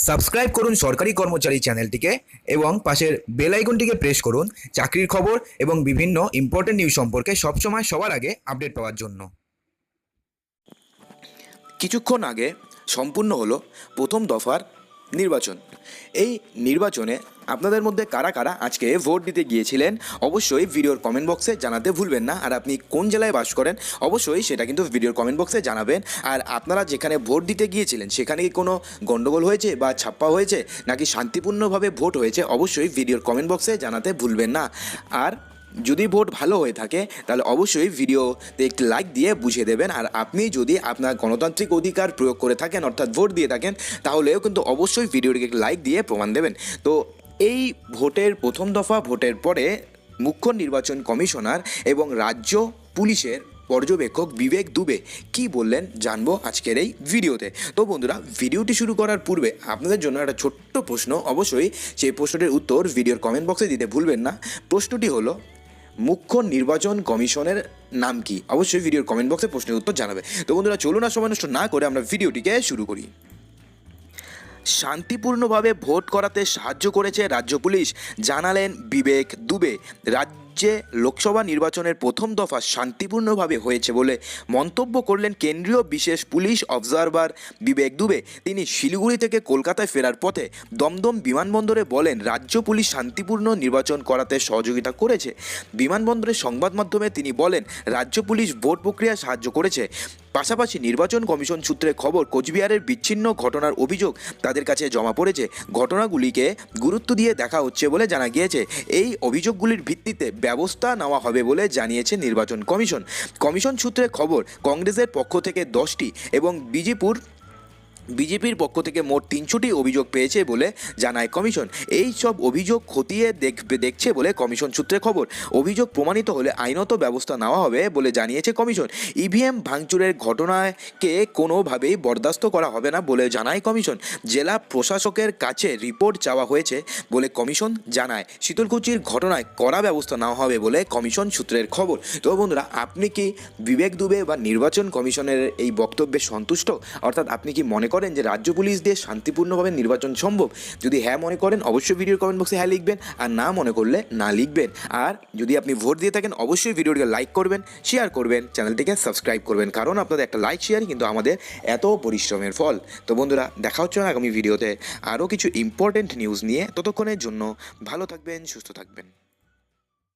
Subscribe করুন সরকারি কর্মচারী চ্যানেলটিকে এবং পাশের বেল আইকনটিকে প্রেস করুন চাকরির খবর এবং বিভিন্ন ইম্পর্টেন্ট নিউজ সম্পর্কে সবসময় সবার আগে আপডেট পাওয়ার জন্য। কিছুক্ষণ আগে সম্পূর্ণ হলো প্রথম দফার নির্বাচন। এই নির্বাচনে আপনাদের মধ্যে কারা কারা আজকে ভোট দিতে গিয়েছিলেন, অবশ্যই ভিডিওর কমেন্ট বক্সে জানাতে ভুলবেন না। আর আপনি কোন জেলায় বাস করেন, অবশ্যই সেটা কিন্তু ভিডিওর কমেন্ট বক্সে জানাবেন। আর আপনারা যেখানে ভোট দিতে গিয়েছিলেন, সেখানে কি কোনো গণ্ডগোল হয়েছে বা ছাপ্পা হয়েছে, নাকি শান্তিপূর্ণভাবে ভোট হয়েছে, অবশ্যই ভিডিওর কমেন্ট বক্সে জানাতে ভুলবেন না। আর যদি ভোট ভালো হয়ে থাকে, তাহলে অবশ্যই ভিডিওতে একটি লাইক দিয়ে বুঝিয়ে দেবেন। আর আপনি যদি আপনার গণতান্ত্রিক অধিকার প্রয়োগ করে থাকেন, অর্থাৎ ভোট দিয়ে থাকেন, তাহলেও কিন্তু অবশ্যই ভিডিওটিকে একটি লাইক দিয়ে প্রমাণ দেবেন। তো এই ভোটের প্রথম দফা, ভোটের পরে মুখ্য নির্বাচন কমিশনার এবং রাজ্য পুলিশের পর্যবেক্ষক বিবেক দুবে কি বললেন জানব আজকের এই ভিডিওতে। তো বন্ধুরা, ভিডিওটি শুরু করার পূর্বে আপনাদের জন্য একটা ছোট্ট প্রশ্ন। অবশ্যই সেই প্রশ্নটির উত্তর ভিডিওর কমেন্ট বক্সে দিতে ভুলবেন না। প্রশ্নটি হলো মুখ্য নির্বাচন কমিশনের নাম কি? অবশ্যই ভিডিওর কমেন্ট বক্সে প্রশ্নের উত্তর জানাবে। তো বন্ধুরা, চলুন আর সময় নষ্ট না করে আমরা ভিডিওটিকে শুরু করি। শান্তিপূর্ণভাবে ভোট করাতে সাহায্য করেছে রাজ্য পুলিশ। জানালেন বিবেক দুবে। রাজ্যে লোকসভা নির্বাচনের প্রথম দফা শান্তিপূর্ণভাবে হয়েছে বলে মন্তব্য করলেন কেন্দ্রীয় বিশেষ পুলিশ অবজারভার বিবেক দুবে। তিনি শিলিগুড়ি থেকে কলকাতায় ফেরার পথে দমদম বিমানবন্দরে বলেন, রাজ্য পুলিশ শান্তিপূর্ণ নির্বাচন করাতে সহযোগিতা করেছে। বিমানবন্দরের সংবাদ মাধ্যমে তিনি বলেন, রাজ্য পুলিশ ভোট প্রক্রিয়ায় সাহায্য করেছে। পাশাপাশি নির্বাচন কমিশন সূত্রে খবর, কোচবিহারের বিচ্ছিন্ন ঘটনার অভিযোগ তাদের কাছে জমা পড়েছে। ঘটনাগুলিকে গুরুত্ব দিয়ে দেখা হচ্ছে বলে জানা গিয়েছে। এই অভিযোগগুলির ভিত্তিতে ব্যবস্থা নেওয়া হবে বলে জানিয়েছে নির্বাচন কমিশন। কমিশন সূত্রে খবর, কংগ্রেসের পক্ষ থেকে দশটি এবং বিজেপুর বিজেপির পক্ষ থেকে মোট তিনশোটি অভিযোগ পেয়েছে বলে জানায় কমিশন। এই সব অভিযোগ খতিয়ে দেখবে দেখছে বলে কমিশন সূত্রে খবর। অভিযোগ প্রমাণিত হলে আইনত ব্যবস্থা নেওয়া হবে বলে জানিয়েছে কমিশন। ইভিএম ভাঙচুরের ঘটনাকে কোনোভাবেই বরদাস্ত করা হবে না বলে জানায় কমিশন। জেলা প্রশাসকের কাছে রিপোর্ট চাওয়া হয়েছে বলে কমিশন জানায়। শীতলকুচির ঘটনায় কড়া ব্যবস্থা নেওয়া হবে বলে কমিশন সূত্রের খবর। তো বন্ধুরা, আপনি কি বিবেক দুবে বা নির্বাচন কমিশনের এই বক্তব্যে সন্তুষ্ট? অর্থাৎ আপনি কি মনে করেন যে রাজ্য পুলিশ দিয়ে শান্তিপূর্ণভাবে নির্বাচন সম্ভব। যদি হ্যাঁ মনে করেন, অবশ্যই ভিডিওর কমেন্ট বক্সে হ্যাঁ লিখবেন, আর না মনে করলে না লিখবেন। আর যদি আপনি ভোট দিয়ে থাকেন, অবশ্যই ভিডিওটিকে লাইক করবেন শেয়ার করবেন, চ্যানেলটিকে সাবস্ক্রাইব করবেন। কারণ আপনাদের একটা লাইক শেয়ারই কিন্তু আমাদের এত পরিশ্রমের ফল। তো বন্ধুরা, দেখা হচ্ছে আগামী ভিডিওতে আরও কিছু ইম্পর্টেন্ট নিউজ নিয়ে। ততক্ষণের জন্য ভালো থাকবেন, সুস্থ থাকবেন।